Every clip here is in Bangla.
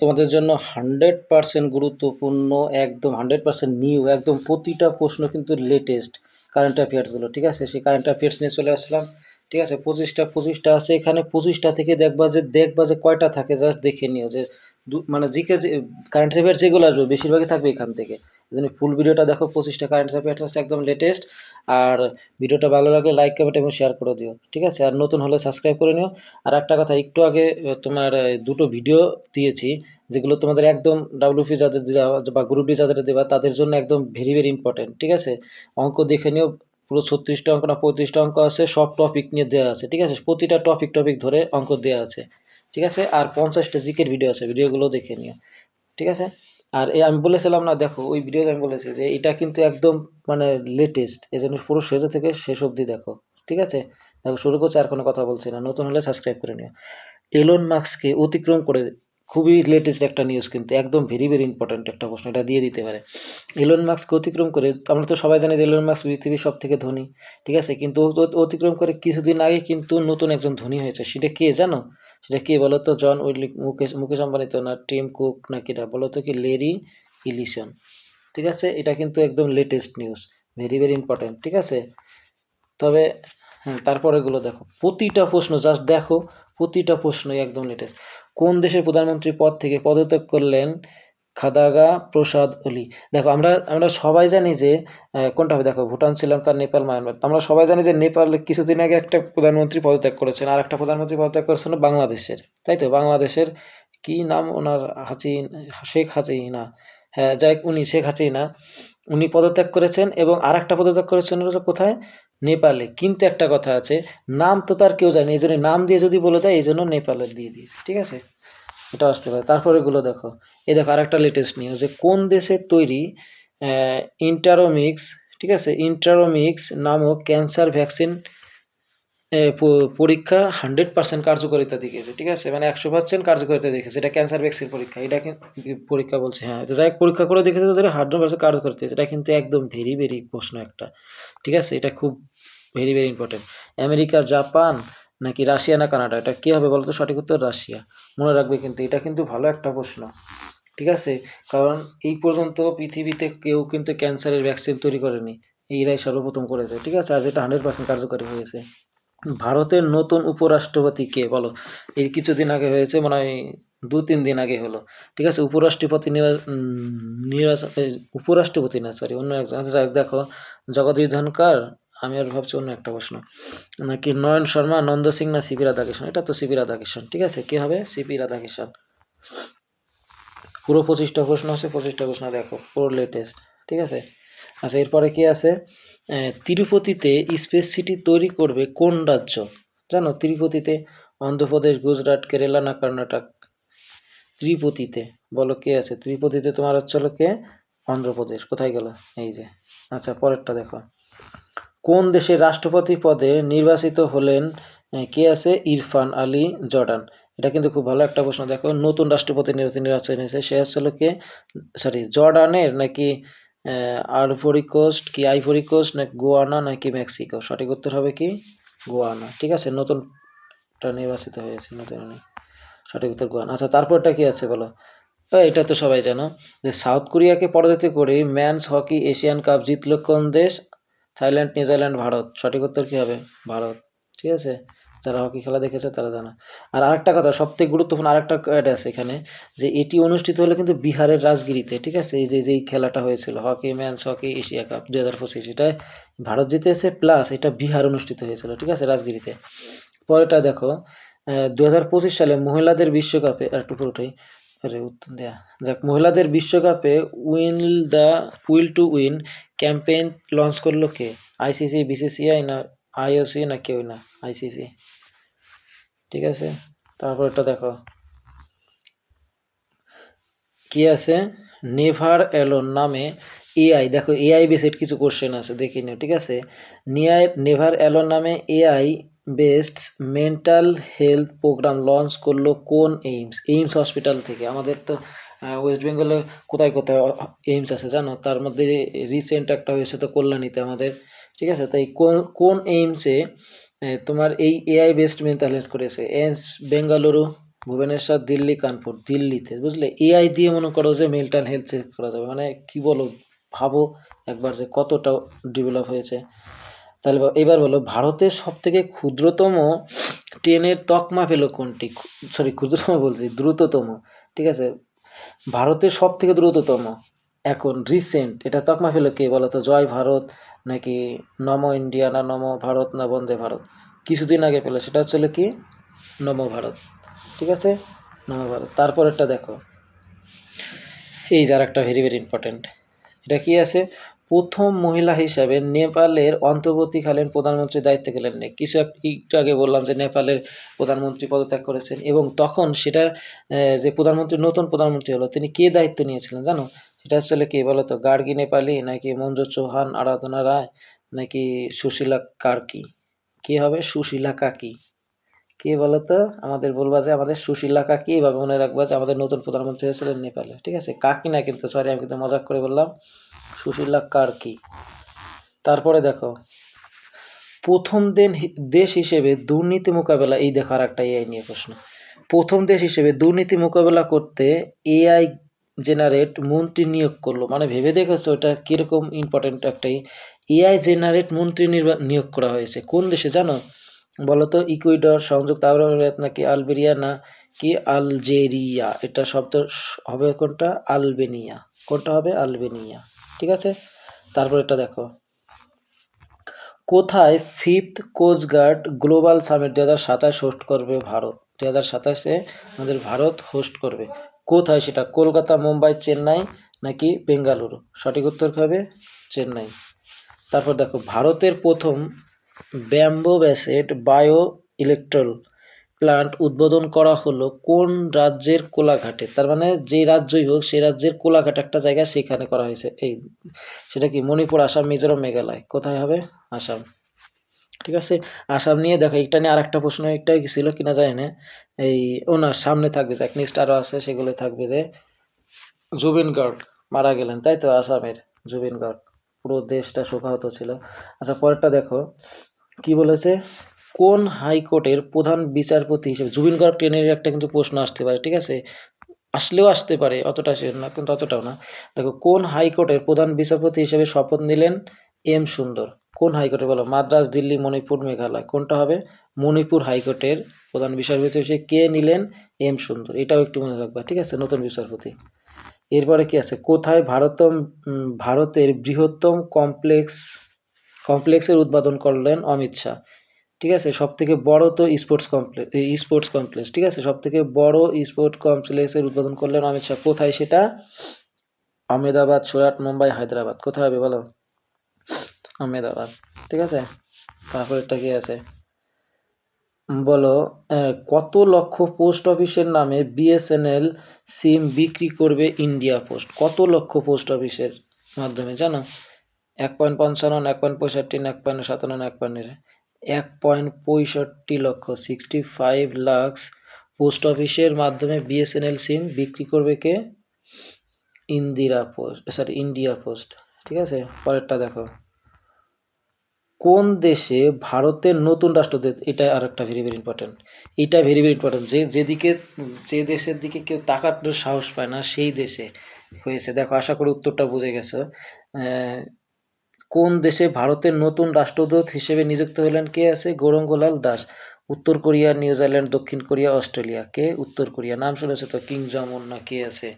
তোমাদের জন্য হান্ড্রেড পার্সেন্ট গুরুত্বপূর্ণ, একদম হান্ড্রেড পার্সেন্ট নিউ, একদম প্রতিটা প্রশ্ন কিন্তু লেটেস্ট কারেন্ট অ্যাফেয়ার্সগুলো ঠিক আছে? সেই কারেন্ট অ্যাফেয়ার্স নিয়ে চলে আসলাম, ঠিক আছে? পঁচিশটা পঁচিশটা আছে, এখানে পঁচিশটা থেকে দেখবা যে দেখবা যে কয়টা থাকে জাস্ট দেখে নিও যে মানে জিকে কারেন্ট অ্যাফেয়ার্স যেগুলো আসবে, বেশিরভাগই থাকবে এখান থেকে। জন্য ফুল ভিডিওটা দেখো পঁচিশটা কারেন্ট অ্যাফেয়ার্স আছে একদম লেটেস্ট আর ভিডিওটা ভালো লাগলে লাইক কমেন্ট এবং শেয়ার করে দিও, ঠিক আছে? আর নতুন হলে সাবস্ক্রাইব করে নিও। আর একটা কথা, একটু আগে তোমার দুটো ভিডিও দিয়েছি, যেগুলো তোমাদের একদম ডাব্লিউপি যাদের দেওয়া, বা গ্রুপ ডি যাদের দেওয়া, তাদের জন্য একদম ভেরি ভেরি ইম্পর্টেন্ট ঠিক আছে? অঙ্ক দেখে নিও, পুরো ছত্রিশটা অঙ্ক না, পঁয়ত্রিশটা অঙ্ক আছে, সব টপিক নিয়ে দেওয়া আছে, ঠিক আছে? প্রতিটা টপিক টপিক ধরে অঙ্ক দেওয়া আছে, ঠিক আছে? আর পঞ্চাশটা জিকের ভিডিও আছে ভিডিওগুলো দেখে নিও, ঠিক আছে? আর এই আমি বলেছিলাম না, দেখো ওই ভিডিওতে আমি বলেছি যে এটা কিন্তু একদম মানে লেটেস্ট এই জন্য পুরো শুরু থেকে শেষ অবধি দেখো, ঠিক আছে? দেখো শুরু করছে, আর কোনো কথা বলছি না, নতুন হলে সাবস্ক্রাইব করে নিও। এলন মার্কসকে অতিক্রম করে খুবই লেটেস্ট একটা নিউজ কিন্তু, একদম ভেরি ভেরি ইম্পর্ট্যান্ট একটা প্রশ্ন, এটা দিয়ে দিতে পারে। এলন মার্কসকে অতিক্রম করে, আমরা তো সবাই জানি যে এলন মার্কস পৃথিবীর সব থেকে ধনী, ঠিক আছে? কিন্তু অতিক্রম করে কিছুদিন আগে কিন্তু নতুন একজন ধনী হয়েছে, সেটা কে জানো? সেটা কে বলো তো জন উইলি মুকেশ মুকেশ আম্বানি তো না, টিম কুক না কিরা? বলো তো কি? লেরি ইলিশন ঠিক আছে? এটা কিন্তু একদম latest news very very important ঠিক আছে? তবে হ্যাঁ তারপরে এগুলো দেখো। প্রতিটা প্রশ্ন জাস্ট দেখো, প্রতিটা প্রশ্নই একদম লেটেস্ট কোন দেশের প্রধানমন্ত্রী পদ থেকে পদত্যাগ করলেন খাদাগা প্রসাদ অলি। দেখো, আমরা আমরা সবাই জানি যে কোনটা হবে? দেখো, ভুটান, শ্রীলঙ্কা, নেপাল, মায়ানমার। আমরা সবাই জানি যে, নেপাল কিছুদিন আগে একটা প্রধানমন্ত্রী পদত্যাগ করেছেন, আর একটা প্রধানমন্ত্রী পদত্যাগ করেছেন বাংলাদেশের। তাই তো? বাংলাদেশের কি নাম ওনার? হাসিন শেখ হাসিনা। হ্যাঁ যাই উনি, শেখ হাসিনা। উনি পদত্যাগ করেছেন এবং আর একটা পদত্যাগ করেছেন কোথায়? নেপালে। কিন্তু একটা কথা আছে, নাম তো তার কেউ জানে এই জন্য নাম দিয়ে যদি বলে দেয়, এই জন্য নেপালের দিয়ে দিয়েছে। ঠিক আছে? এটা আসতে পারে। তারপরে এগুলো দেখো। এই দেখো আরেকটা লেটেস্ট নিউজ যে কোন দেশের তৈরি ইন্টারোমিক্স ঠিক আছে? ইন্টারোমিক্স নামক ক্যান্সার ভ্যাকসিন পরীক্ষা হান্ড্রেড পার্সেন্ট কার্যকারিতা দেখিয়েছে, ঠিক আছে? মানে একশো পার্সেন্ট কার্যকারিতা দেখেছে এটা ক্যান্সার ভ্যাকসিন পরীক্ষা। এটা পরীক্ষা বলছে? হ্যাঁ তো যাই পরীক্ষা করে দেখেছে তাদের হান্ড্রেড পার্সেন্ট কার্যকারিতা এটা কিন্তু একদম ভেরি ভেরি প্রশ্ন একটা, ঠিক আছে? এটা খুব very very important America, Japan নাকি রাশিয়া না কানাডা? এটা কী হবে বলতো? সঠিক উত্তর রাশিয়া। মনে রাখবে কিন্তু এটা কিন্তু ভালো একটা প্রশ্ন ঠিক আছে? কারণ এই পর্যন্ত পৃথিবীতে কেউ কিন্তু ক্যান্সারের ভ্যাকসিন তৈরি করেনি। এইরাই সর্বপ্রথম করেছে ঠিক আছে? আর যেটা হান্ড্রেড পার্সেন্ট কার্যকরী হয়েছে। ভারতের নতুন উপরাষ্ট্রপতি কে বলো? এই কিছুদিন আগে হয়েছে মনে দু তিন দিন আগে হলো ঠিক আছে? উপরাষ্ট্রপতি নির্বাচন উপরাষ্ট্রপতি না সরি অন্য একজন। আচ্ছা, দেখো জগদীশ ধনকার আমি আর ভাবছি অন্য একটা প্রশ্ন। নাকি নয়ন শর্মা, নন্দ সিং না সিপি রাধাকৃষ্ণ? এটা তো সিপি রাধাকৃষ্ণ, ঠিক আছে? কি হবে? সিপি রাধাকৃষ্ণ। পুরো পঁচিশটা প্রশ্ন আছে পঁচিশটা প্রশ্ন দেখো, পুরো লেটেস্ট ঠিক আছে? আচ্ছা এরপরে কি আছে? তিরুপতিতে স্পেস সিটি তৈরি করবে কোন রাজ্য? জানো, তিরুপতিতে, অন্ধ্রপ্রদেশ, গুজরাট, কেরালা না কর্ণাটক? ত্রিপতিতে, বলো কে আছে? ত্রিপতিতে তোমার হচ্ছে হলো কে? অন্ধ্রপ্রদেশ, কোথায় গেল? এই যে আচ্ছা পরেরটা দেখো। কোন দেশের রাষ্ট্রপতি পদে নির্বাচিত হলেন কে আছে? ইরফান আলী জর্ডান। এটা কিন্তু খুব ভালো একটা প্রশ্ন। দেখো, নতুন রাষ্ট্রপতি নির্বাচন হয়েছে। সে হচ্ছে হলো কে? সরি, জর্ডানের নাকি আরভরি কোস্ট কি আইভরি কোস্ট নাকি গোয়ানা নাকি মেক্সিকো? সঠিক উত্তর হবে কি? গোয়ানা। ঠিক আছে, নতুনটা নির্বাচিত হয়েছে, নতুন। সঠিক উত্তর গোয়ানা। আচ্ছা তারপরটা কি আছে বলো? এটা তো সবাই জানো যে সাউথ কোরিয়াকে পরাজিত করে ম্যানস হকি এশিয়ান কাপ জিতলো কোন দেশ? Thailand, New Zealand, Bharat. সঠিক উত্তর কী হবে? ভারত। ঠিক আছে? যারা হকি খেলা দেখেছে, তারা জানা। আর আরেকটা কথা, সবথেকে গুরুত্বপূর্ণ আরেকটা অ্যাড আছে এখানে, যে এটি অনুষ্ঠিত হলো কিন্তু বিহারের রাজগিরিতে, ঠিক আছে? এই যে, যেই খেলাটা হয়েছিল, hockey men's hockey, Asia Cup দু হাজার পঁচিশ, এটা ভারত জিতেছে, প্লাস এটা বিহার অনুষ্ঠিত হয়েছিল, ঠিক আছে? রাজগিরিতে। পরেরটা দেখো দু হাজার পঁচিশ সালে মহিলাদের বিশ্বকাপে, আর একটু উত্তর দেয়া যাক। মহিলাদের বিশ্বকাপে win the, will to win campaign launch করল কে? আইসিসি বিসিসিআই না আইওসি না কেউ না? আইসিসি। ঠিক আছে? তারপর এটা দেখো। কি আছে? নেভার অ্যালোন নামে এআই, দেখো এআই বেসড কিছু কোশ্চেন আছে দেখে নিও, ঠিক আছে? নেভার অ্যালোন নামে AI based mental health program launch করল কোন এইমস? এইমস হসপিটাল থেকে। আমাদের তো ওয়েস্ট বেঙ্গলে কোথায় কোথায় এইমস আছে জানো? তার মধ্যে রিসেন্ট একটা হয়েছে তো কল্যাণীতে আমাদের, ঠিক আছে? তাই কোন কোন এইমসে তোমার এই এআই বেসড মেন্টাল হেলথ করেছে? এমস বেঙ্গালুরু, ভুবনেশ্বর, দিল্লি, কানপুর। দিল্লিতে, বুঝলে? এআই দিয়ে মনে করো যে মেন্টাল হেলথ চেক করা যাবে। মানে কি বলো, ভাবো একবার যে কতটা ডেভেলপ হয়েছে। তাহলে এবার বলো, ভারতের সব থেকে ক্ষুদ্রতম ট্রেনের তকমা পেল কোনটি? সরি ক্ষুদ্রতম বলছি, দ্রুততম, ঠিক আছে? ভারতের সব থেকে দ্রুততম, এখন রিসেন্ট এটা তকমা পেল কে বলো তো? জয় ভারত, নাকি নম ইন্ডিয়া না নম ভারত না বন্দে ভারত? কিছুদিন আগে পেল, সেটা হচ্ছিল কি? নম ভারত, ঠিক আছে? নম ভারত। তারপরেরটা দেখো। এই যার একটা ভেরি ভেরি ইম্পর্টেন্ট এটা কি আছে? প্রথম মহিলা হিসাবে নেপালের অন্তর্বর্তীকালীন প্রধানমন্ত্রীর দায়িত্বে গেলেন কিছু এক- একটু আগে বললাম যে নেপালের প্রধানমন্ত্রী পদত্যাগ করেছেন এবং তখন সেটা যে প্রধানমন্ত্রী, নতুন প্রধানমন্ত্রী হলো, তিনি কে দায়িত্ব নিয়েছিলেন জানো? সেটা আসলে কে বলতো গার্গী নেপালি, নাকি মঞ্জু চৌহান, আরাধনা রায়, নাকি সুশীলা কার্কি? কে হবে? সুশীলা কাকি। কে বলো তো? আমাদের বলবা যে আমাদের সুশীলা কাকি, এভাবে মনে রাখবা যে আমাদের নতুন প্রধানমন্ত্রী হয়েছিলেন নেপালে। ঠিক আছে? কাকি না কিন্তু সরি আমি কিন্তু মজাক করে বললাম। সুশীলা কার্কি তারপরে দেখো। প্রথম দিন দেশ হিসেবে দুর্নীতি মোকাবেলা, এই দেখো আর একটা এআই নিয়ে প্রশ্ন। প্রথম দেশ হিসেবে দুর্নীতি মোকাবেলা করতে এআই জেনারেট মন্ত্রী নিয়োগ করল। মানে ভেবে দেখেছ ওটা কীরকম ইম্পর্টেন্ট একটাই এআই জেনারেট মন্ত্রী নির্বা- নিয়োগ করা হয়েছে? কোন দেশে জানো? বলো তো ইকুইডর, সংযুক্ত আরব আমিরাত নাকি আলবেরিয়া না কি আলজেরিয়া? এটা শব্দ হবে কোনটা? আলবেনিয়া। কোনটা হবে? আলবেনিয়া। ঠিক আছে? তারপর এটা দেখো। কোথায় ফিফথ কোস্টগার্ড গ্লোবাল সামিট দু হাজার সাতাশ হোস্ট করবে ভারত? দু হাজার সাতাশে আমাদের ভারত হোস্ট করবে। কোথায় সেটা? কলকাতা, মুম্বাই, চেন্নাই নাকি বেঙ্গালুরু? সঠিক উত্তর হবে? চেন্নাই। তারপর দেখো, ভারতের প্রথম ব্যাম্বো ব্যাসেট বায়ো ইলেকট্রল প্লান্ট উদ্বোধন করা হলো কোন রাজ্যের কোলাঘাটে? তার মানে যে রাজ্যই হোক, সেই রাজ্যের কোলাঘাট একটা জায়গা সেখানে করা হয়েছে। এই সেটা কি মণিপুর, আসাম, মিজোরাম, মেঘালয়? কোথায় হবে? আসাম। ঠিক আছে? আসাম নিয়ে দেখো এটা নিয়ে আরেকটা প্রশ্ন একটা ছিল কিনা জানি না। এই ওনার সামনে থাকবে যে নেক্সট আরও আছে, সেগুলো থাকবে যে, জুবিন গার্গ মারা গেলেন, তাই তো? আসামের জুবিন গার্গ। পুরো দেশটা শোকাহত ছিল। আচ্ছা পরেরটা দেখো। কি বলেছে? কোন হাইকোর্টের প্রধান বিচারপতি হিসেবে, জুবিন গার্গ ট্রেনের একটা কিন্তু প্রশ্ন আসতে পারে, ঠিক আছে? আসলেও আসতে পারে, অতটা সে না, কিন্তু অতটাও না। দেখো, কোন হাইকোর্টের প্রধান বিচারপতি হিসেবে শপথ নিলেন এম সুন্দর? কোন হাইকোর্টে বলো? মাদ্রাস দিল্লি, মণিপুর, মেঘালয়। কোনটা হবে? মণিপুর হাইকোর্টের প্রধান বিচারপতি হিসেবে কে নিলেন এম সুন্দর? এটাও একটু মনে রাখবা, ঠিক আছে? নতুন বিচারপতি। এরপরে কি আছে? কোথায় ভারতম ভারতের বৃহত্তম কমপ্লেক্স, কমপ্লেক্সের উদ্বোধন করলেন অমিত শাহ? ঠিক আছে? সব থেকে বড় তো স্পোর্টস কমপ্লেক্স স্পোর্টস কমপ্লেক্স ঠিক আছে? সব থেকে বড় স্পোর্টস কমপ্লেক্সের উদ্বোধন করলেন অমিত শাহ। কোথায় সেটা? আহমেদাবাদ, সুরাট, মুম্বাই, হায়দ্রাবাদ। কোথায় হবে বলো? আহমেদাবাদ, ঠিক আছে? তারপর একটা কি আছে? বলো কত লক্ষ পোস্ট অফিসের নামে বিএসএনএল সিম বিক্রি করবে ইন্ডিয়া পোস্ট কত লক্ষ পোস্ট অফিসের মাধ্যমে, জানো? এক পয়েন্ট পঞ্চান্ন, এক পয়েন্ট পঁয়ষট্টি, এক পয়েন্ট সাতান্ন, এক পয়েন্ট এক পয়েন্ট পঁয়ষট্টি লক্ষ সিক্সটি ফাইভ লাক্স পোস্ট অফিসের মাধ্যমে বিএসএনএল সিম বিক্রি করবে কে? Indira post sorry India post ঠিক আছে? পরেরটা দেখো। কোন দেশে ভারতের নতুন রাষ্ট্রদূত, এটা আর একটা ভেরি ভেরি ইম্পর্টেন্ট এটা ভেরি ভেরি ইম্পর্টেন্ট যে, যেদিকে, যে দেশের দিকে কেউ তাকানোর সাহস পায় না, সেই দেশে হয়েছে। দেখো, আশা করি উত্তরটা বুঝে গেছো। কোন দেশে ভারতের নতুন রাষ্ট্রদূত হিসেবে নিযুক্ত হলেন কে আছে? গৌরঙ্গলাল দাস, উত্তর কোরিয়া নিউজিল্যান্ড দক্ষিণ কোরিয়া, অস্ট্রেলিয়া। কে? উত্তর কোরিয়া। নাম শুনেছে তো? কিং জং উন না কে আছে?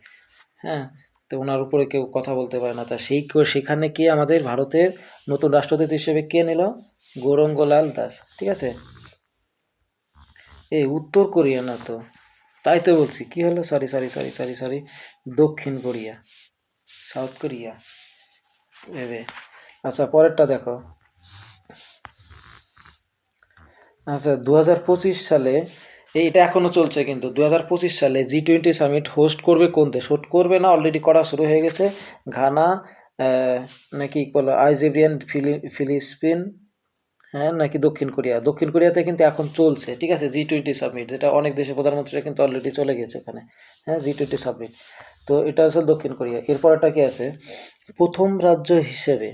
হ্যাঁ তো ওনার উপরে কেউ কথা বলতে পারে না। তা সেই সেখানে কি আমাদের ভারতের নতুন রাষ্ট্রদূত হিসেবে কে নিল? গৌরঙ্গলাল দাস। ঠিক আছে? এই উত্তর কোরিয়া না তো? তাই তো বলছি। কি হলো? Sorry sorry sorry sorry sorry দক্ষিণ কোরিয়া, সাউথ কোরিয়া। ভেবে আচ্ছা পরেরটা দেখো। আচ্ছা দু হাজার পঁচিশ সালে, এই এটা এখনও চলছে কিন্তু দু হাজার পঁচিশ সালে জি টোয়েন্টি সামিট হোস্ট করবে কোন দেশ হোস্ট করবে না? অলরেডি করা শুরু হয়ে গেছে। ঘানা নাকি বলো আইজেরিয়ান ফিলি ফিলিস্পিন হ্যাঁ নাকি দক্ষিণ কোরিয়া। দক্ষিণ কোরিয়াতে কিন্তু এখন চলছে, ঠিক আছে? জি টোয়েন্টি সামিট যেটা অনেক দেশের প্রধানমন্ত্রীরা কিন্তু অলরেডি চলে গেছে ওখানে হ্যাঁ জি টোয়েন্টি সামিট তো এটা হচ্ছে দক্ষিণ কোরিয়া। এরপর একটা কি আছে? প্রথম রাজ্য হিসেবে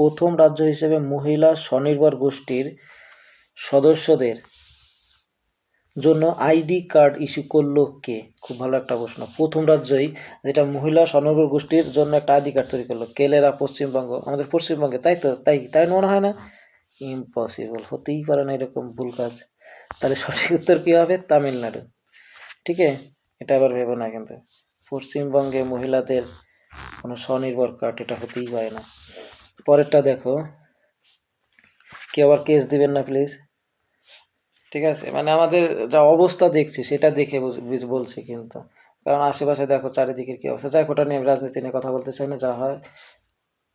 প্রথম রাজ্য হিসেবে মহিলা স্বনির্ভর গোষ্ঠীর সদস্যদের জন্য আইডি কার্ড ইস্যু করল কে? খুব ভালো একটা প্রশ্ন। প্রথম রাজ্যই যেটা মহিলা স্বনির্ভর গোষ্ঠীর জন্য একটা আইডি কার্ড তৈরি করল। কেলেরা পশ্চিমবঙ্গ? আমাদের পশ্চিমবঙ্গে, তাই তো? তাই তাই মনে হয় না? ইম্পসিবল হতেই পারে না এরকম ভুল কাজ। তাহলে সঠিক উত্তর কী হবে? তামিলনাড়ু। ঠিক আছে? এটা আবার ভেবো না কিন্তু। পশ্চিমবঙ্গে মহিলাদের কোনো স্বনির্ভর কার্ড, এটা হতেই পারে না। পরেরটা দেখো। কেউ আবার কেস দিবেন না প্লিজ ঠিক আছে? মানে আমাদের যা অবস্থা দেখছি সেটা দেখে বলছি কিন্তু। কারণ আশেপাশে দেখো চারিদিকের কি অবস্থা? যাই হোক, ওটা নিয়ে আমি রাজনীতি নিয়ে কথা বলতে চাই না যা হয়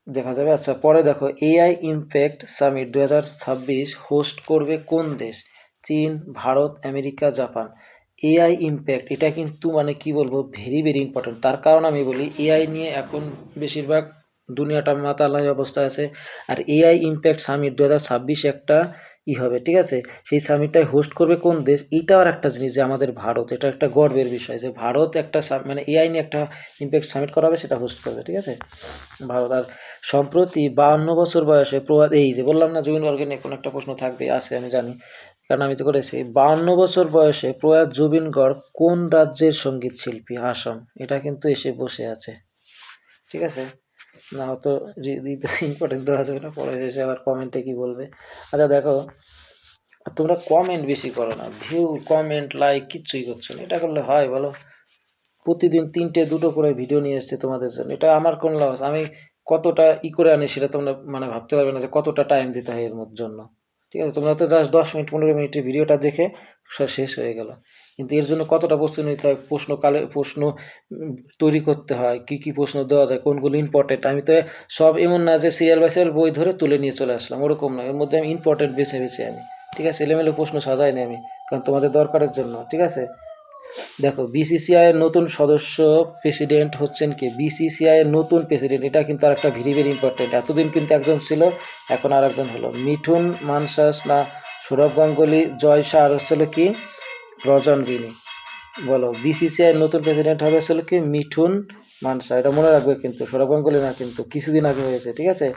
দেখা যাবে। আচ্ছা পরে দেখো এআই ইমপ্যাক্ট সামিট দু হাজার ছাব্বিশ হোস্ট করবে কোন দেশ? চীন Bharat America Japan. AI impact এটা কিন্তু মানে কি বলব? ভেরি ভেরি ইম্পর্টেন্ট তার কারণ আমি বলি এআই নিয়ে এখন বেশিরভাগ দুনিয়াটা মাতালয় অবস্থায় আছে। আর এআই ইমপ্যাক্ট সামিট দু হাজার ছাব্বিশ একটা ই হবে, ঠিক আছে? সেই সামিটটাই হোস্ট করবে কোন দেশ? এইটাও আর একটা জিনিস যে আমাদের ভারত, এটা একটা গর্বের বিষয় যে ভারত একটা মানে এআই নিয়ে একটা ইমপ্যাক্ট সামিট করা হবে, সেটা হোস্ট করবে, ঠিক আছে? ভারত, আর সম্প্রতি বাহান্ন বছর বয়সে প্রবাদ এই যে বললাম না, জুবিন গর্গের নিয়ে কোনো একটা প্রশ্ন থাকবে, আছে, আমি জানি। কারণ আমি তো করেছি বাহান্ন বছর বয়সে প্রয়াত জুবিন গড় কোন রাজ্যের সংগীত শিল্পী আসাম, এটা কিন্তু এসে বসে আছে, ঠিক আছে? না হয়তো ইম্পর্টেন্ট দেওয়া যাবে না পরে এসে আবার কমেন্টে কি বলবে। আচ্ছা দেখো, তোমরা কমেন্ট বেশি করো না ভিউ কমেন্ট লাইক কিচ্ছুই করছ না, এটা করলে হয় বলো। প্রতিদিন তিনটে, দুটো করে ভিডিও নিয়ে এসছে তোমাদের জন্য, এটা আমার কোন লস আমি কতটা ই করে আনি সেটা তোমরা মানে ভাবতে পারবে না যে কতটা টাইম দিতে হয় এর জন্য। ঠিক আছে, তোমরা তো জাস্ট দশ মিনিট, পনেরো মিনিটের ভিডিওটা দেখে সব শেষ হয়ে গেল। কিন্তু এর জন্য কতটা প্রশ্ন নিতে হয়, প্রশ্ন কালে, প্রশ্ন তৈরি করতে হয়, কি কি প্রশ্ন দেওয়া যায়, কোনগুলো ইম্পর্টেন্ট আমি তো সব এমন না যে সিরিয়াল বাই সিরিয়াল বই ধরে তুলে নিয়ে চলে আসলাম, ওরকম না, এর মধ্যে আমি ইম্পর্টেন্ট বেছে বেছে আমি ঠিক আছে, এলোমেলো প্রশ্ন সাজাইনি আমি, কারণ তোমাদের দরকারের জন্য, ঠিক আছে? দেখো বিসিসিআই এর নতুন সদস্য প্রেসিডেন্ট হচ্ছেন কি? বিসিসিআই এর নতুন প্রেসিডেন্ট এটা কিন্তু আর একটা ভেরি ভেরি ইম্পর্টেন্ট এতদিন কিন্তু একজন ছিল, এখন আর একজন হলো। মিঠুন মানসাস না সৌরভ গাঙ্গুলি, জয় শাহ, আর হচ্ছিল কি? রজন গিনি। বলো বিসিসিআই এর নতুন প্রেসিডেন্ট হবে হচ্ছিল কি? মিঠুন মানসা। এটা মনে রাখবে কিন্তু, সৌরভ গাঙ্গুলি না কিন্তু, কিছুদিন আগে হয়েছে, ঠিক আছে?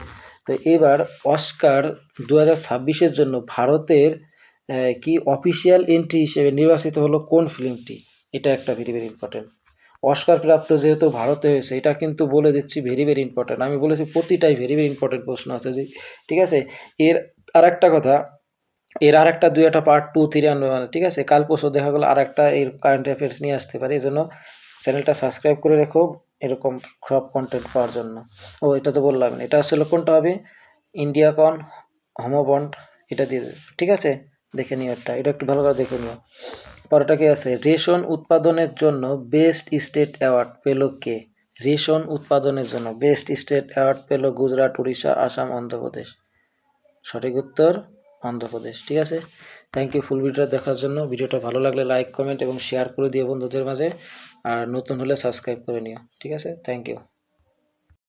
তো এবার অস্কার দু হাজার ছাব্বিশের জন্য ভারতের কি অফিসিয়াল এন্ট্রি হিসেবে নির্বাচিত হলো কোন ফিল্মটি? এটা একটা ভেরি ভেরি ইম্পর্টেন্ট অস্কার প্রাপ্ত যেহেতু ভারতে হয়েছে, এটা কিন্তু বলে দিচ্ছি ভেরি ভেরি ইম্পর্টেন্ট আমি বলেছি প্রতিটাই ভেরি ভেরি ইম্পর্টেন্ট প্রশ্ন আছে যে, ঠিক আছে? এর আর একটা কথা, এর আর একটা দুই একটা পার্ট টু থ্রি আনবে মানে ঠিক আছে? কাল পরশু দেখা গেলো আর একটা এর কারেন্ট অ্যাফেয়ার্স নিয়ে আসতে পারে, এই জন্য চ্যানেলটা সাবস্ক্রাইব করে রেখো, এরকম সব কন্টেন্ট পাওয়ার জন্য। ও, এটা তো বললাম। এটা আসলে কোনটা হবে? ইন্ডিয়া কন হোমোবন্ড এটা দিয়ে ঠিক আছে? দেখে নিও এটা এটা একটু ভালো করে দেখে নিও। পরেরটা কি আছে? রেশন উৎপাদনের জন্য বেস্ট স্টেট অ্যাওয়ার্ড পেল কে? রেশন উৎপাদনের জন্য বেস্ট স্টেট অ্যাওয়ার্ড পেল গুজরাট, উড়িষ্যা, আসাম, অন্ধ্রপ্রদেশ। সঠিক উত্তর, অন্ধ্রপ্রদেশ। ঠিক আছে? থ্যাংক ইউ ফুল ভিডিওটা দেখার জন্য। ভিডিওটা ভালো লাগলে লাইক কমেন্ট এবং শেয়ার করে দিও বন্ধুদের মাঝে। আর নতুন হলে সাবস্ক্রাইব করে নিও। ঠিক আছে? Thank you